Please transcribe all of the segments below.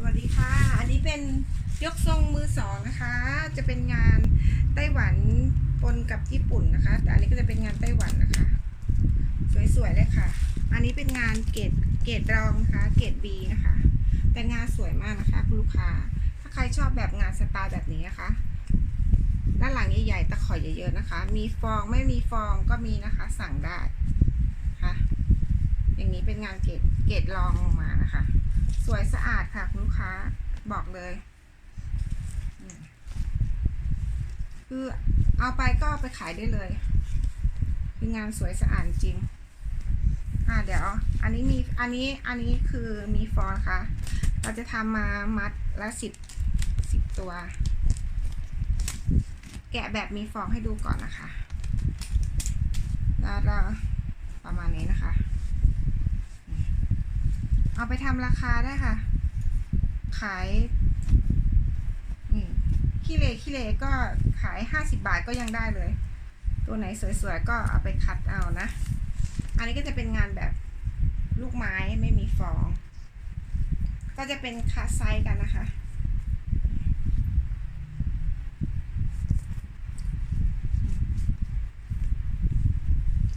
สวัสดีค่ะ อันนี้เป็นยกทรงมือสองนะคะ จะเป็นงานไต้หวันปนกับญี่ปุ่นนะคะ แต่อันนี้ก็จะเป็นงานไต้หวันนะคะ สวยๆเลยค่ะ อันนี้เป็นงานเกรดเกรดรองนะคะ เกรด B นะคะ แต่งานสวยมากนะคะคุณลูกค้า ถ้าใครชอบแบบงานสไตล์แบบนี้นะคะ ด้านหลังใหญ่ๆตะขอเยอะๆนะคะ มีฟองไม่มีฟองก็มีนะคะ สั่งได้ค่ะ อย่างนี้เป็นงานเกรดเกรดรองลงมานะคะ สวยสะอาดค่ะคุณลูกค้าบอกเลยคือเอาไปก็ไปขายได้เลย คืองานสวยสะอาดจริง อ่าเดี๋ยว อันนี้มีอันนี้อันนี้คือมีฟอนค่ะ เราจะทำมามัดละสิบสิบตัว แกะแบบมีฟองให้ดูก่อนนะคะแล้วเราประมาณนี้นะคะ เอาไปทำราคาได้ค่ะ ขายนี่ขี้เลขี้เลก็ขายห้าสิบาทก็ยังได้เลย ตัวไหนสวยๆก็เอาไปคัดเอานะ อันนี้ก็จะเป็นงานแบบลูกไม้ไม่มีฟอง ก็จะเป็นคัดไซส์กันนะคะ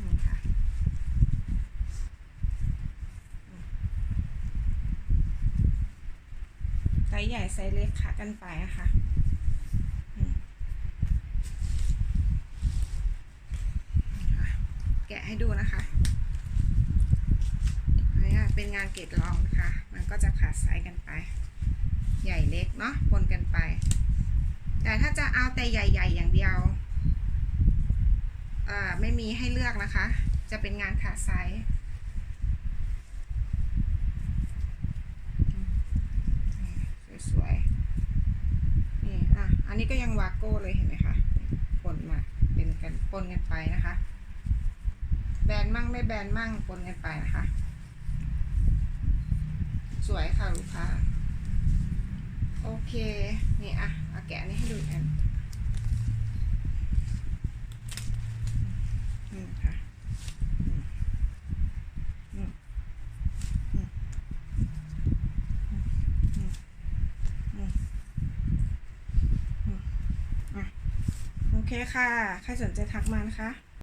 นี่ค่ะ ไซ ส์ใหญ่ไซส์เล็กค่ะกันไปนะคะ่ะแกะให้ดูนะคะอันนี้เป็นงานเกรดรองนะคะ มันก็จะขาดไซส์กันไป ใหญ่เล็กเนาะปนกันไป แต่ถ้าจะเอาแต่ใหญ่ ๆ อย่างเดียวไม่มีให้เลือกนะคะ จะเป็นงานขาดไซส์ นี่สวยๆ นี่ อันนี้ก็ยังวาโก้เลยเห็นไหมคะปนมาเป็นกันปนกันไปนะคะ แบนมั่งไม่แบนมั่งปนกันไปนะคะ สวยค่ะลูกค้า โอเค นี่อะเอาแกะนี้ให้ดูกันค่ะอืมอืมอืม โอ เคค่ะ ใครสนใจทักมานะคะ